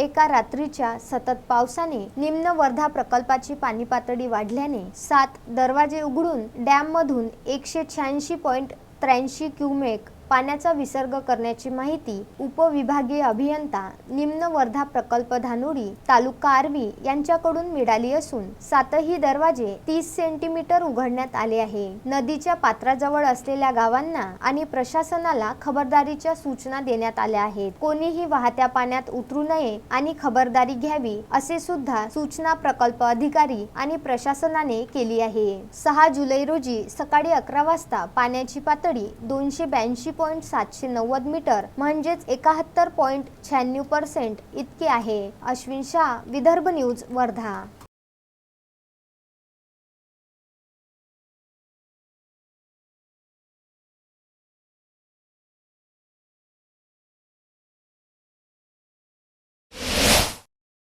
एका रात्रीच्या सतत पावसाने निम्न वर्धा प्रकल्पाची पाणी पातळी वाढल्याने सात दरवाजे उघडून डॅममधून एकशे शहाऐंशी पॉईंट त्र्याऐंशी क्युमेक पाण्याचा विसर्ग करण्याची माहिती उपविभागीय अभियंता निम्न वर्धा प्रकल्प धानोरी तालुका आर्वी यांच्याकडून मिळाली असून सातही दरवाजे तीस सेंटीमीटर उघडण्यात आले आहे. नदीच्या पात्राजवळ असलेल्या गावांना आणि प्रशासनाला खबरदारीच्या सूचना देण्यात आल्या आहेत. कोणीही वाहत्या पाण्यात उतरू नये आणि खबरदारी घ्यावी असे सुद्धा सूचना प्रकल्प अधिकारी आणि प्रशासनाने केली आहे. सहा जुलै रोजी सकाळी अकरा वाजता पाण्याची पातळी दोनशे ब्याऐंशी पॉईंट सातशे नव्वद मीटर म्हणजेच एकाहत्तर पॉईंट शहाण्णव पर्सेंट इतके आहे. अश्विन शाह विदर्भ न्यूज वर्धा.